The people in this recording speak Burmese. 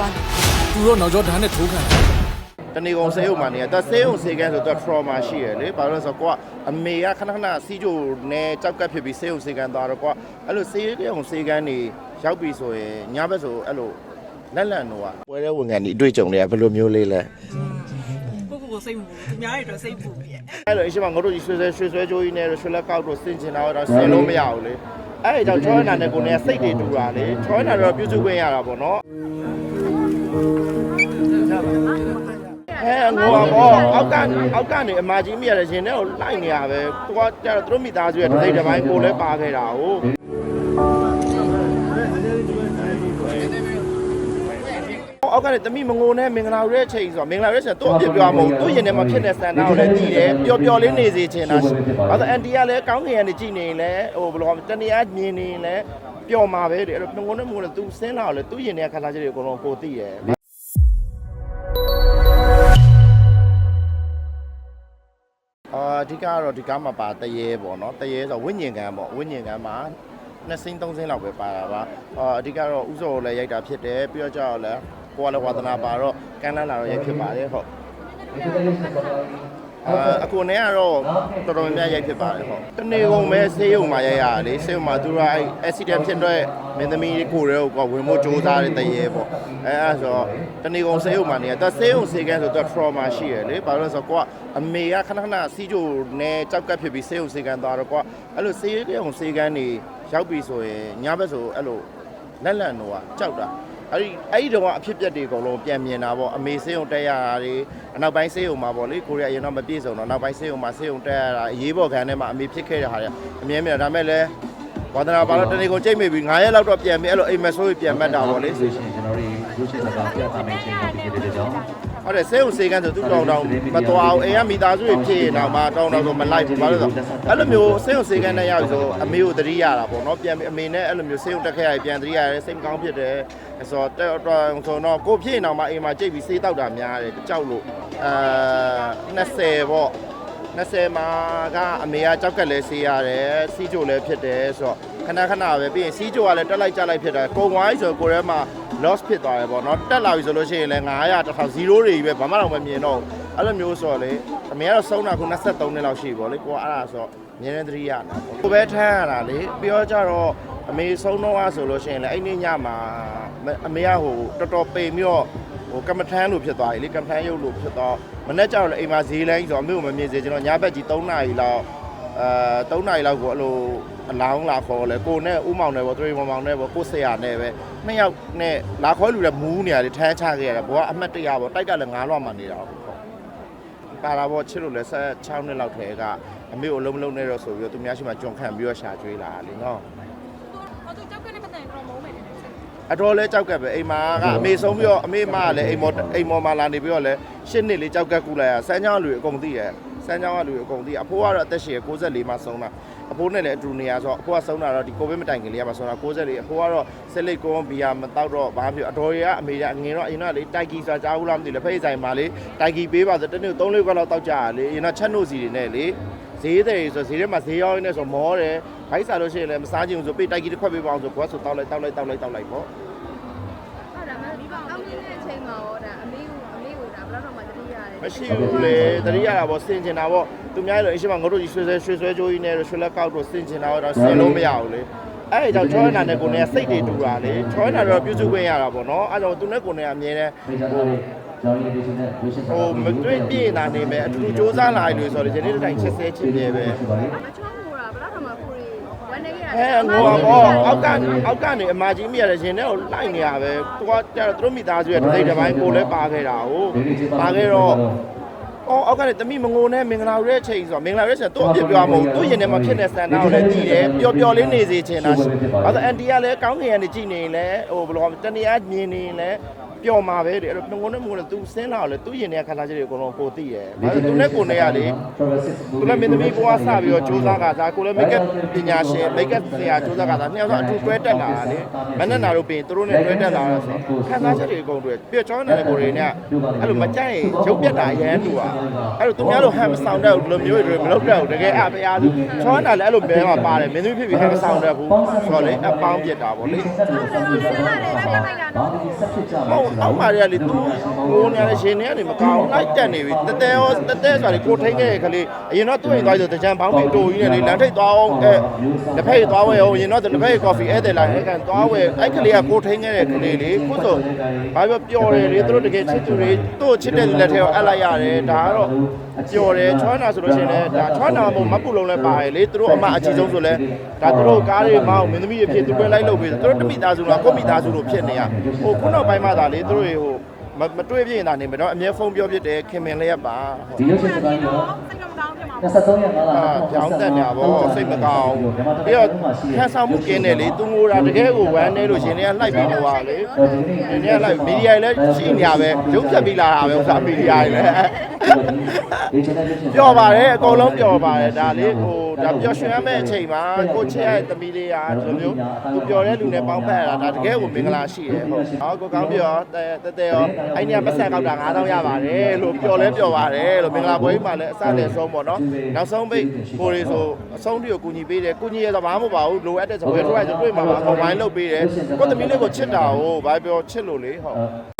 ရွာနေသူတို့နောက်ကျောဓာတ်နဲ့ထိုးခံတယ်တနေကုန်ဆေးရုံမှာနေရသူဆေးရုံဆေးကန်းဆိုသူ trauma ရှိရလေဘာလို့လဲဆိုတော့ကိုကအမေကခဏခဏစီးကြိုနဲ့ကြောက်ကပ်ဖြစ်ပြီးဆေးရုံဆေးကန်းသွားတော့ကိုကအဲ့လိုဆေးရုံဆေးကန်းနေရောက်ပြီဆိုရင်ညဘက်ဆိုအဲ့လိုလက်လန့်တော့ပွဲတဲ့ဝင်ကန်ဒီအတွေ့အကြုံတွေကဘယ်လိုမျိုးလေးလဲကိုကိုကိုစိတ်မပူသူများရဲ့အတွက်စိတ်ပူပြီအဲ့လိုအရှိမငါတို့ဒီရွှေဆွဲရွှေဆွဲကြိုးကြီးနဲ့ရွှေလက်ကောက်တို့ဆင်ကျင်တာတော့ဆင်လို့မရဘူးလေအဲ့ဒါကြောင့်ချောရနာနဲ့ကိုနေစိတ်တွေတူတာလေချောရနာတော့ပြုစုခွင့်ရတာပေါ့နော် အဲငိုပါဘောအောက်ကအောက်ကနေအမကြီးမိရတဲ့ရှင်နဲ့ကိုလိုက်နေရပဲသူကကျတော့သူတို့မိသားစုရဲ့တစ်စိတ်တစ်ပိုင်းကိုလည်းပါခဲ့တာဟုတ်အောက်ကနေတမိမငိုနဲ့မင်္ဂလာရဲ့အချိန်ဆိုတော့မင်္ဂလာရဲ့အချိန်တော့အပြစ်ပြောမှာမဟုတ်သူ့ရင်ထဲမှာဖြစ်တဲ့စံတာကိုလည်းသိတယ်ပျော်ပျော်လေးနေစေချင်တာအဲ့ဒါအန်တီကလည်းကောင်းငင်ကနေကြည့်နေရင်လည်းဟိုဘယ်လိုလဲတနည်းအားမြင်နေရင်လည်းပျော်မှာပဲတဲ့အဲ့တော့ငိုနဲ့မငိုနဲ့သူဆင်းလာတော့လေသူ့ရင်ထဲကခန္ဓာချက်တွေအကုန်လုံးကိုသိတယ် အာအဓိကကတော့ဒီကားမှာပါတရေပေါ့နော်တရေဆိုဝိညာဉ်ကံပေါ့ဝိညာဉ်ကံမှာနှစ်စင်းသုံးစင်းလောက်ပဲပါတာပါအာအဓိကတော့ဥစောကိုလည်းရိုက်တာဖြစ်တယ်ပြီးတော့ကျတော့လည်းကိုကလည်းဝါသနာပါတော့ကန်းလန်းလာတော့ရိုက်ဖြစ်ပါတယ်ဟုတ် အာအကိုနဲ့ကတော့တော်တော်များများရိုက်ဖြစ်ပါတယ်ဟုတ်တနေ့ကုန်ပဲဆေးရုံမှာရိုက်ရတယ်လေဆေးရုံမှာသူကအဲ့ accident ဖြစ်တော့မင်းသမီးကိုရဲကိုကဝင်ဖို့ကြိုးစားတဲ့တရေပေါ့အဲအဲ့ဆိုတော့တနေ့ကုန်ဆေးရုံမှာနေရသူဆေးရုံဆေးကန်းဆိုသူ trauma ရှိရလေဘာလို့လဲဆိုတော့ကိုကအမေကခဏခဏစီးကြိုနဲ့ကြောက်ကပ်ဖြစ်ပြီးဆေးရုံဆေးကန်းသွားတော့ကိုကအဲ့လိုဆေးရုံဆေးကန်းနေရောက်ပြီဆိုရင်ညဘက်ဆိုအဲ့လိုလက်လန့်တော့ကြောက်တာ အဲ့ဒီအဲ့ဒီတော့အဖြစ်ပြက်တွေအကုန်လုံးပြန်မြင်တာပေါ့အမေဆေးုံတက်ရတာတွေအနောက်ပိုင်းဆေးုံမှာပေါ့လေကိုရီးယားရင်တော့မပြည့်စုံတော့နောက်ပိုင်းဆေးုံမှာဆေးုံတက်ရတာအရေးပေါ်ခံထဲမှာအမေဖြစ်ခဲ့တဲ့ဟာတွေအမြဲမြင်ဒါပေမဲ့လည်းဝါသနာပါတော့တနေ့ကိုကြိတ်မိပြီ9ရက်လောက်တော့ပြန်ပြီအဲ့လိုအိမ်မက်ဆိုးပြန်မှတ်တာပေါ့လေဆိုရှင်ကျွန်တော်တို့ရုပ်ရှင်စကားပြသမယ့်အချိန်မှာဖြစ်တဲ့ကြောင့် ဟုတ်တယ်ဆေးုံဆေးကန်းဆိုသူတောင်းတောင်းမတော်အောင်အိမ်ကမိသားစုတွေဖြစ်ရင်တော့မှတောင်းတောင်းဆိုမလိုက်ဘူးဘာလို့လဲဆိုအဲ့လိုမျိုးဆေးုံဆေးကန်းနဲ့ရောက်ဆိုအမေကိုတတိရတာပေါ့နော်ပြန်ပြီးအမေနဲ့အဲ့လိုမျိုးဆေးုံတက်ခဲ့ရပြန်တတိရတယ်စိတ်မကောင်းဖြစ်တယ်ဆိုတော့တော်ဆိုတော့ကိုဖြစ်ရင်တော့မှအိမ်မှာကြိတ်ပြီးဆေးတောက်တာများတယ်ကြောက်လို့အာ20ပေါ့20မှာကအမေကကြောက်ကက်လဲဆေးရတယ်စီးကြိုလည်းဖြစ်တယ်ဆိုတော့ခဏခဏပဲပြီးရင်စီးကြိုကလည်းတက်လိုက်ကြလိုက်ဖြစ်တယ်ကုံဝိုင်းဆိုကိုယ်ထဲမှာ loss ဖြစ်သွားတယ်ပေါ့နော်တက်လာပြီဆိုလို့ရှိရင်လည်း900 1000 0တွေကြီးပဲဘာမှတော့မမြင်တော့ဘူးအဲ့လိုမျိုးဆိုတော့လေအမေကတော့ဆုံးတာခု23နှစ်လောက်ရှိပေါ့လေကိုကအဲ့ဒါဆိုတော့မြင်နေသတိရတာပေါ့ကိုပဲထမ်းရတာလေပြီးတော့ကြတော့အမေဆုံးတော့ဆိုလို့ရှိရင်လည်းအဲ့ဒီညမှာအမေကဟိုတော်တော်ပိန်ပြီးတော့ဟိုကမ္မထမ်းလို့ဖြစ်သွားပြီလေကမ္မထမ်းရုပ်လို့ဖြစ်တော့မနေ့ကျတော့လေအိမ်မှာဈေးလိုင်းဆိုတော့အမေကိုမမြင်စေကျွန်တော်ညဘက်ကြီး3နာရီလောက်အဲ3နာရီလောက်ကိုအဲ့လို အလောင်းလာခေါ်လဲကိုနဲ့ဦးမောင်နဲ့ပေါ့သူရိမောင်မောင်နဲ့ပေါ့ကိုဆရာနဲ့ပဲနှစ်ယောက်နဲ့လာခေါ်လူလည်းမူးနေရတယ်ထမ်းချခဲ့ရတယ်ဘောကအမှတ်တရပေါ့တိုက်ကလည်း9လွှတ်မှနေတာဟုတ်ပါလာပေါ့ချစ်လို့လဲဆက်6နှစ်လောက်ထဲကအမေကိုအလုံးမလုံးနဲ့တော့ဆိုပြီးတော့သူများရှိမှကြုံခံပြီးတော့ရှာကျွေးလာတာလေနော်ဟောသူကြောက်ကနဲ့ပတ်သက်ရင်တော့မုန်းမယ်နေတယ်အတော်လဲကြောက်ကက်ပဲအိမ်မာကအမေဆုံးပြီးတော့အမေမကလည်းအိမ်မော်အိမ်မော်မှာလာနေပြီးတော့လဲရှစ်နှစ်လေးကြောက်ကက်ကူလိုက်ရစမ်းချောင်းလူအကုန်သိရ စမ်းချောင်းကလူအကုန်သိအဖိုးကတော့အသက်ရှင်64မှာဆုံးတာအဖိုးနဲ့လည်းအတူနေရဆိုအဖိုးကဆုံးတာတော့ဒီကိုဗစ်မတိုင်ခင်လေးကမှဆုံးတာ64အဖိုးကတော့ဆက်လက်ကွန်ဘီယာမတောက်တော့ဘာဖြစ်အတော်ရကအမေကအငင်တော့အရင်တော့လေတိုက်ကြီးဆိုတာကြားဘူးလားမသိဘူးလေဖိတ်ဆိုင်မှာလေတိုက်ကြီးပေးပါဆိုတနေ့3လေးခွက်လောက်တောက်ကြရလေအရင်တော့ချက်နို့စီတွေနဲ့လေဈေးတယ်ဆိုဈေးထဲမှာဈေးရောင်းနေဆိုမောတယ်ဘိုက်စားလို့ရှိရင်လည်းမစားချင်ဘူးဆိုပေးတိုက်ကြီးတစ်ခွက်ပေးပါအောင်ဆိုကွာဆိုတောက်လိုက်တောက်လိုက်တောက်လိုက်တောက်လိုက်ပေါ့ဟုတ်ဒါမှဒီပေါ့အောင်းနေတဲ့အချိန်မှာရောဒါအမေကို အမေကိုဒါဘယ်တော့မှတတိရတယ်မရှိဘူးလေတတိယတာပေါ့စင်ကျင်တာပေါ့သူများလည်းအရှိမငါတို့ကြီးရွှေဆွဲရွှေဆွဲကြိုးကြီးနဲ့ရွှေလက်ကောက်တို့စင်ကျင်တာတော့ဆင်လို့မရဘူးလေအဲ့ဒါကြောင့်ချောရနာနဲ့ကိုနေစိတ်တွေတူတာလေချောရနာတော့ပြုစုခွင့်ရတာပေါ့နော်အဲ့တော့သူနဲ့ကိုနေအမြဲတမ်းဖိတ်ကြားထားတဲ့ကြောင်းရည်ဒီရှင်နဲ့ရုပ်ရှင်စကားဟိုမတွေ့ပြည့်တာနေမယ်အတူတူစူးစမ်းလာလို့ဆိုတော့ဒီနေ့တိုင်းချက်ဆဲချင်းပြဲပဲရှိပါတယ်မချော အဲငိုပါပေါ့အောက်ကအောက်ကနေအမကြီးမိရတဲ့ရှင်နဲ့ကိုလိုက်နေရပဲသူကကျတော့သူတို့မိသားစုရဲ့တစ်စိတ်တစ်ပိုင်းကိုလည်းပါခဲ့တာဟုတ်ပါခဲ့တော့အော်အောက်ကနေတမိမငိုနဲ့မင်္ဂလာရဲ့အချိန်ဆိုတော့မင်္ဂလာရဲ့အချိန်သူ့အပြစ်ပြောမှာမဟုတ်သူ့ရင်ထဲမှာဖြစ်တဲ့စံတာကိုလည်းသိတယ်ပျော်ပျော်လေးနေစေချင်တာဘာလို့အန်တီကလည်းကောင်းငင်ကနေကြည့်နေရင်လည်းဟိုဘယ်လိုတနေရမြင်နေရင်လည်း ပျော်မှာပဲတဲ့အဲ့တော့ငိုနဲ့မငိုနဲ့သူဆင်းလာတော့လေသူ့ရင်ထဲကခန္ဓာချက်တွေအကုန်လုံးကိုသိရယ်ဘာလို့သူနဲ့ကိုနေရလေသူလည်းမင်းသမီးဘွားစပြီးတော့စူးစမ်းကစားကိုလည်းမိတ်ကပ်ပညာရှင်မိတ်ကပ်ဆရာစူးစမ်းကစားနှစ်ယောက်တော့အတူတွဲတက်လာတာလေမနဲ့နာတို့ပြင်သူတို့နဲ့တွဲတက်လာတာဆိုခန္ဓာချက်တွေအကုန်တွဲပြီးတော့ကျောင်းနေတဲ့ကိုတွေနဲ့အဲ့လိုမကြိုက်ရင်ရုပ်ပြတ်တာရမ်းတူอ่ะအဲ့လိုသူများလိုဟမ်မဆောင်တဲ့လိုမျိုးတွေမလုပ်တတ်ဘူးတကယ်အပရားသူချောတာလည်းအဲ့လိုမဲမှာပါတယ်မင်းသမီးဖြစ်ပြီးဟမ်မဆောင်တတ်ဘူးဆိုတော့လေအပေါင်းပြစ်တာပေါ့လေဘာဒီဆက်ဖြစ်ကြမှာအောက်မှာတွေကလေသူငိုနေရတဲ့ရှင်တွေကနေမကောင်းလိုက်တက်နေပြီတတဲရောတတဲဆိုတာလေကိုထိန်ခဲ့တဲ့ကလေးအရင်တော့တွေ့ရင်သွားဆိုတကြံပေါင်းပြီးတိုးကြီးနဲ့လေလမ်းထိပ်သွားအောင်အဲလက်ဖက်ရသွားဝဲအောင်အရင်တော့လက်ဖက်ရကော်ဖီဧည့်သည်လာအဲကန်သွားဝဲအဲ့ကလေးကကိုထိန်ခဲ့တဲ့ကလေးလေခုဆိုဘာပြောပျော်တယ်လေသူတို့တကယ်ချစ်သူတွေသူ့ကိုချစ်တဲ့လူလက်ထဲကိုအပ်လိုက်ရတယ်ဒါကတော့ ပျော်တယ်ချွမ်းနာဆိုလို့ရှိရင်လည်းဒါချွမ်းနာမို့မပူလုံးလည်းပါတယ်လေသူတို့အမအကြီးဆုံးဆိုလဲဒါသူတို့ကားတွေမောင်းမင်းသမီးတွေဖြစ်သူတွေလိုက်လုပ်ပြီးသူတို့တမိသားစုလားကိုမိသားစုလို့ဖြစ်နေရဟိုခုနောက်ပိုင်းမှသာလေသူတို့တွေဟို မမတွေ့ပြရင်သာနေမယ်တော့အမြဲဖုန်းပြောပြတယ်ခင်မင်လည်းရပါဟုတ်ဒီရုပ်ရှင်စကားရောစိတ်ကမကောင်းပြမှာ23ရက်မှာအာကြောင်းတက်နေပါဘောစိတ်မကောင်းပြီးတော့ခန်းဆောင်မှုကင်းတယ်လေသူငိုတာတကယ်ကိုဝမ်းနေလို့ရှင်တွေကလှိုက်ပြီးတော့ပါလေရှင်တွေကလှိုက်မီဒီယာလည်းရှိနေရပဲရုပ်ဖြတ်ပြီးလာတာပဲဥစားမီဒီယာလည်းဒီချင်တဲ့ရုပ်ရှင်ပျော်ပါတယ်အကုန်လုံးပျော်ပါတယ်ဒါလေးဟိုဒါပျော်ရွှင်ရမယ့်အချိန်မှာကိုချစ်ရတဲ့သမီးလေးကဒီလိုမျိုးသူပျော်တဲ့လူနဲ့ပေါင်းဖက်ရတာဒါတကယ်ကိုမင်္ဂလာရှိတယ်ဟုတ်ဟောကိုကောင်းပြောတဲတဲရောအဲ့ဒီကပတ်ဆက်ကောက်တာ9000ရပါတယ်လို့ပျော်လဲပျော်ပါတယ်လို့မင်္ဂလာပွဲမှာလည်းအစလည်းဆုံးပေါ့နော်နောက်ဆုံးပိတ်ကိုရီဆိုအဆုံးတိကိုကူညီပေးတယ်ကူညီရတော့ဘာမှမပါဘူးလိုအပ်တဲ့စပွဲထွက်ဆိုတွေ့မှာပါအွန်လိုင်းလုပ်ပေးတယ်ကိုသမီးလေးကိုချစ်တာကိုဘာပြောချစ်လို့လေဟုတ်